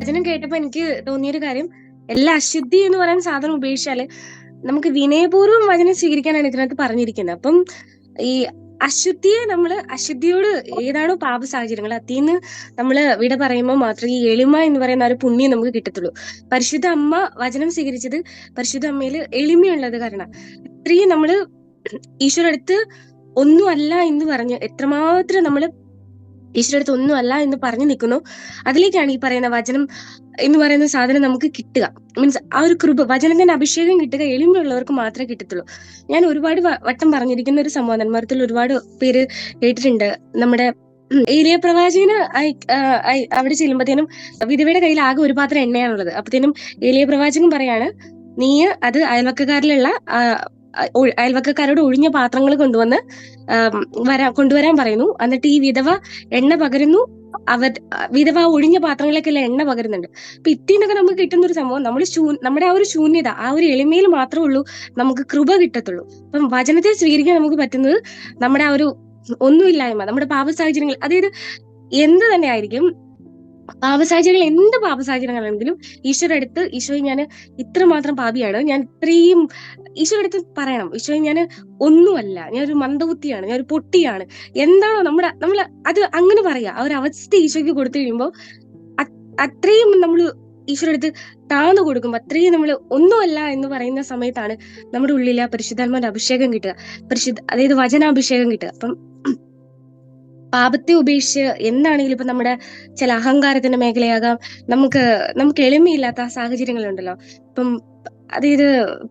വചനം കേട്ടപ്പോ എനിക്ക് തോന്നിയൊരു കാര്യം എല്ലാ അശുദ്ധി എന്ന് പറയുന്ന സാധനം ഉപേക്ഷിച്ചാൽ നമുക്ക് വിനയപൂർവം വചനം സ്വീകരിക്കാനാണ് ഇതിനകത്ത് പറഞ്ഞിരിക്കുന്നത്. അപ്പം ഈ അശുദ്ധിയെ നമ്മൾ അശുദ്ധിയോട് ഏതാണോ പാപ സാഹചര്യങ്ങൾ അതിന്ന് നമ്മൾ വിട പറയുമ്പോൾ മാത്രമേ ഈ എളിമ എന്ന് പറയുന്ന ഒരു പുണ്യം നമുക്ക് കിട്ടത്തുള്ളൂ. പരിശുദ്ധ അമ്മ വചനം സ്വീകരിച്ചത് പരിശുദ്ധ അമ്മയിൽ എളിമയുള്ളത് കാരണം. ഇത്രയും നമ്മൾ ഈശ്വരടുത്ത് ഒന്നുമല്ല എന്ന് പറഞ്ഞ് എത്രമാത്രം നമ്മൾ ഈശ്വര അടുത്ത് ഒന്നുമല്ല എന്ന് പറഞ്ഞു നിൽക്കുന്നു. അതിലേക്കാണ് ഈ പറയുന്ന വചനം എന്ന് പറയുന്ന സാധനം നമുക്ക് കിട്ടുക. മീൻസ് ആ ഒരു കൃപ വചനത്തിന്റെ അഭിഷേകം കിട്ടുക എളിമയുള്ളവർക്ക് മാത്രമേ കിട്ടത്തുള്ളൂ. ഞാൻ ഒരുപാട് വട്ടം പറഞ്ഞിരിക്കുന്ന ഒരു സംഭവം നന്മരത്തിൽ ഒരുപാട് പേര് കേട്ടിട്ടുണ്ട്. നമ്മുടെ ഏലിയ പ്രവാചകന് അവിടെ ചെല്ലുമ്പോഴത്തേനും വിധവയുടെ കയ്യിൽ ആകെ ഒരു പാത്രം എണ്ണയാണുള്ളത്. അപ്പത്തേനും ഏലിയ പ്രവാചകൻ പറയാണ് നീ അത് അയൽവക്കക്കാരിലുള്ള അയൽവക്കക്കാരോട് ഒഴിഞ്ഞ പാത്രങ്ങൾ കൊണ്ടുവന്ന് വരാ കൊണ്ടുവരാൻ പറയുന്നു. എന്നിട്ട് ഈ വിധവ എണ്ണ പകരുന്നു. അവർ വിധവ ഒഴിഞ്ഞ പാത്രങ്ങളിലേക്കെല്ലാം എണ്ണ പകരുന്നുണ്ട്. അപ്പൊ ഇത്തിന്നൊക്കെ നമുക്ക് കിട്ടുന്ന ഒരു സംഭവം നമ്മൾ നമ്മുടെ ആ ഒരു ശൂന്യത ആ ഒരു എളിമയിൽ മാത്രമേ ഉള്ളൂ നമുക്ക് കൃപ കിട്ടത്തുള്ളൂ. അപ്പം വചനത്തെ സ്വീകരിക്കാൻ നമുക്ക് പറ്റുന്നത് നമ്മുടെ ആ ഒരു ഒന്നുമില്ലായ്മ നമ്മുടെ പാപ സാഹചര്യങ്ങൾ അതായത് എന്ത് തന്നെ ആയിരിക്കും പാപ സാഹചര്യങ്ങൾ എന്ത് പാപ സാഹചര്യങ്ങളാണെങ്കിലും ഈശ്വര അടുത്ത് ഈശോ ഞാൻ ഇത്രമാത്രം പാപിയാണ്. ഞാൻ ഇത്രയും ഈശോ അടുത്ത് പറയണം. ഈശോ ഞാൻ ഒന്നുമല്ല. ഞാൻ ഒരു മന്ദബുദ്ധിയാണ്. ഞാൻ ഒരു പൊട്ടിയാണ്. എന്താണോ നമ്മുടെ നമ്മൾ അത് അങ്ങനെ പറയാ. ആ ഒരു അവസ്ഥ ഈശോയ്ക്ക് കൊടുത്തു കഴിയുമ്പോൾ അത്രയും നമ്മൾ ഈശ്വര അടുത്ത് താഴ്ന്നു കൊടുക്കുമ്പോൾ അത്രയും നമ്മൾ ഒന്നുമല്ല എന്ന് പറയുന്ന സമയത്താണ് നമ്മുടെ ഉള്ളിൽ ആ പരിശുദ്ധാത്മാന്റെ അഭിഷേകം കിട്ടുക. പരിശുദ്ധ അതായത് വചനാഭിഷേകം കിട്ടുക. അപ്പം പാപത്തെ ഉപേക്ഷിച്ച് എന്താണെങ്കിലും ഇപ്പൊ നമ്മുടെ ചില അഹങ്കാരത്തിന്റെ മേഖലയാകാം. നമുക്ക് നമുക്ക് എളിമയില്ലാത്ത സാഹചര്യങ്ങളുണ്ടല്ലോ. ഇപ്പം അതായത്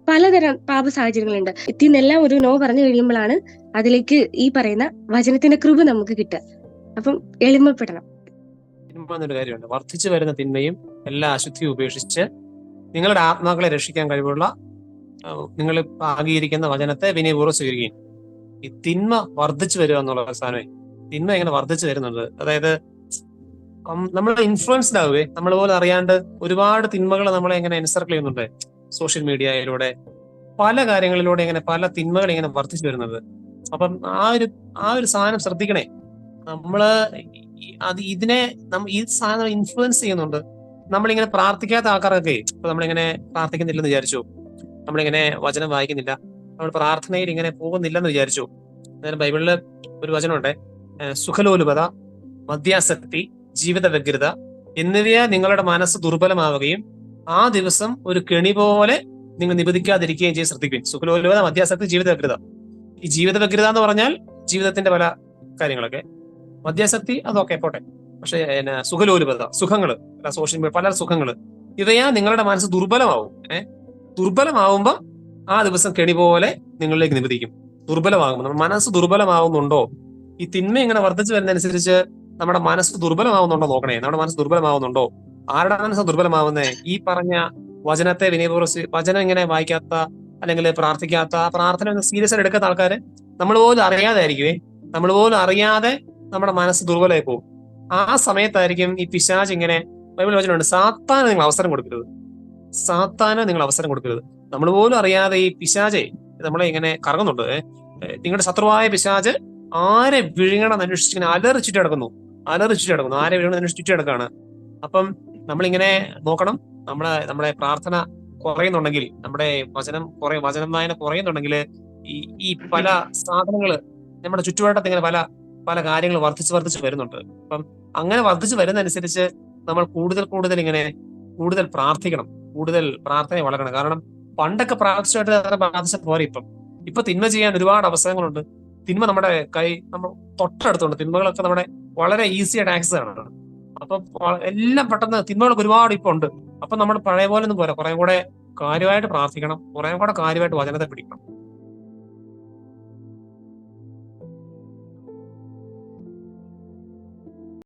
പലതരം പാപ സാഹചര്യങ്ങളുണ്ട്. ഇതിനെല്ലാം ഒരു നോ പറഞ്ഞു കഴിയുമ്പോഴാണ് അതിലേക്ക് ഈ പറയുന്ന വചനത്തിന്റെ കൃപ നമുക്ക് കിട്ടുക. അപ്പം എളിമപ്പെടണം. കാര്യമുണ്ട്. വർദ്ധിച്ചു വരുന്ന തിന്മയും എല്ലാ അശുദ്ധിയും ഉപേക്ഷിച്ച് നിങ്ങളുടെ ആത്മാക്കളെ രക്ഷിക്കാൻ കഴിവുള്ള നിങ്ങൾ ആകിയിരിക്കുന്ന വചനത്തെ വിനയപൂർവം സ്വീകരിക്കുകയും ഈ തിന്മ വർദ്ധിച്ചു വരിക എന്നുള്ള സാധനമേ. തിന്മ ഇങ്ങനെ വർദ്ധിച്ചു വരുന്നുണ്ട്? അതായത് നമ്മൾ ഇൻഫ്ലുവൻസ്ഡ് ആവുകയെ നമ്മൾ പോലും അറിയാണ്ട് ഒരുപാട് തിന്മകൾ നമ്മളെ എങ്ങനെ എൻസർക്കിൾ ചെയ്യുന്നുണ്ട് സോഷ്യൽ മീഡിയയിലൂടെ പല കാര്യങ്ങളിലൂടെ ഇങ്ങനെ പല തിന്മകൾ ഇങ്ങനെ വർദ്ധിച്ചു വരുന്നത്. അപ്പം ആ ഒരു ആ ഒരു സാധനം ശ്രദ്ധിക്കണേ. നമ്മൾ അത് ഇതിനെ ഈ സാധനം ഇൻഫ്ലുവൻസ് ചെയ്യുന്നുണ്ട്. നമ്മളിങ്ങനെ പ്രാർത്ഥിക്കാത്ത ആൾക്കാരൊക്കെ ഇപ്പൊ നമ്മളിങ്ങനെ പ്രാർത്ഥിക്കുന്നില്ലെന്ന് വിചാരിച്ചു. നമ്മളിങ്ങനെ വചനം വായിക്കുന്നില്ല. നമ്മൾ പ്രാർത്ഥനയിൽ ഇങ്ങനെ പോകുന്നില്ലെന്ന് വിചാരിച്ചു. അന്നേരം ബൈബിളിൽ ഒരു വചനമുണ്ടേ സുഖലോലുപത മദ്യാസക്തി ജീവിത വ്യഗ്രത എന്നിവയാ നിങ്ങളുടെ മനസ്സ് ദുർബലമാവുകയും ആ ദിവസം ഒരു കെണി പോലെ നിങ്ങൾ നിബന്ധിക്കാതിരിക്കുകയും ചെയ്ത് ശ്രദ്ധിക്കുകയും സുഖലോലുപത മദ്യാസക്തി ജീവിത വ്യഗ്രത ഈ ജീവിത വ്യഗ്രത എന്ന് പറഞ്ഞാൽ ജീവിതത്തിന്റെ പല കാര്യങ്ങളൊക്കെ. മദ്യാസക്തി അതൊക്കെ പോട്ടെ. പക്ഷേ പിന്നെ സുഖലോലുപത സുഖങ്ങൾ സോഷ്യൽ മീഡിയ പല സുഖങ്ങൾ ഇവയാ നിങ്ങളുടെ മനസ്സ് ദുർബലമാവും. ഏഹ് ദുർബലമാവുമ്പോ ആ ദിവസം കെണി പോലെ നിങ്ങളിലേക്ക് നിബന്ധിക്കും. ദുർബലമാകുമ്പോൾ നമ്മുടെ മനസ്സ് ദുർബലമാവുന്നുണ്ടോ? ഈ തിന്മ ഇങ്ങനെ വർദ്ധിച്ചു വരുന്നതനുസരിച്ച് നമ്മുടെ മനസ്സ് ദുർബലമാവുന്നുണ്ടോ നോക്കണേ. നമ്മുടെ മനസ്സ് ദുർബലമാവുന്നുണ്ടോ? ആരുടെ മനസ്സ് ദുർബലമാവുന്നേ? ഈ പറഞ്ഞ വചനത്തെ വിനയപൂർവം വചനം ഇങ്ങനെ വായിക്കാത്ത അല്ലെങ്കിൽ പ്രാർത്ഥിക്കാത്ത പ്രാർത്ഥന സീരിയസ് എടുക്കാത്ത ആൾക്കാര് നമ്മൾ പോലും അറിയാതെ ആയിരിക്കുവേ നമ്മൾ പോലും അറിയാതെ നമ്മുടെ മനസ്സ് ദുർബലമായി പോകും. ആ സമയത്തായിരിക്കും ഈ പിശാജ് ഇങ്ങനെ ബൈബിൾ വചനമുണ്ട് സാത്താന് നിങ്ങൾ അവസരം കൊടുക്കരുത്. സാത്താന് നിങ്ങൾ അവസരം കൊടുക്കരുത്. നമ്മൾ പോലും അറിയാതെ ഈ പിശാജെ നമ്മളെ ഇങ്ങനെ കറങ്ങുന്നുണ്ട്. നിങ്ങളുടെ ശത്രുവായ പിശാച് ആരെ വിഴുങ്ങണം അന്വേഷിച്ച് ഇങ്ങനെ അലറിച്ചിട്ട് കിടക്കുന്നു. അലറിച്ചിട്ട് കിടക്കുന്നു. ആരെ വിഴുങ്ങണം അന്വേഷിച്ചിട്ട് കിടക്കാണ് അപ്പം നമ്മളിങ്ങനെ നോക്കണം. നമ്മുടെ നമ്മുടെ പ്രാർത്ഥന കുറയുന്നുണ്ടെങ്കിൽ നമ്മുടെ വചനം കുറെ വചനം വായന കുറയുന്നുണ്ടെങ്കിൽ ഈ ഈ പല സാധനങ്ങൾ നമ്മുടെ ചുറ്റുപാടത്ത് ഇങ്ങനെ പല പല കാര്യങ്ങൾ വർദ്ധിച്ച് വർദ്ധിച്ച് വരുന്നുണ്ട്. അപ്പം അങ്ങനെ വർദ്ധിച്ച് വരുന്നതനുസരിച്ച് നമ്മൾ കൂടുതൽ കൂടുതൽ ഇങ്ങനെ കൂടുതൽ പ്രാർത്ഥിക്കണം. കൂടുതൽ പ്രാർത്ഥനയെ വളരണം. കാരണം പണ്ടൊക്കെ പ്രാർത്ഥിച്ചായിട്ട് അത്ര പ്രാർത്ഥിച്ച പോരെ ഇപ്പം. ഇപ്പൊ തിന്മ ചെയ്യാൻ ഒരുപാട് അവസരങ്ങളുണ്ട്. തിന്മ നമ്മുടെ കൈ നമ്മൾ തൊട്ടടുത്തുണ്ട്. തിന്മകളൊക്കെ നമ്മുടെ വളരെ ഈസി ആയിട്ട് ആക്സസ് ആണ്. അപ്പൊ എല്ലാം പെട്ടെന്ന് തിന്മകളൊക്കെ ഒരുപാട് ഇപ്പൊ ഉണ്ട്. അപ്പൊ നമ്മൾ പഴയ പോലെ ഒന്നും പോരാ. കുറെ കൂടെ കാര്യമായിട്ട് പ്രാർത്ഥിക്കണം. കുറെ കൂടെ കാര്യമായിട്ട് വചനത്തെ പിടിക്കണം.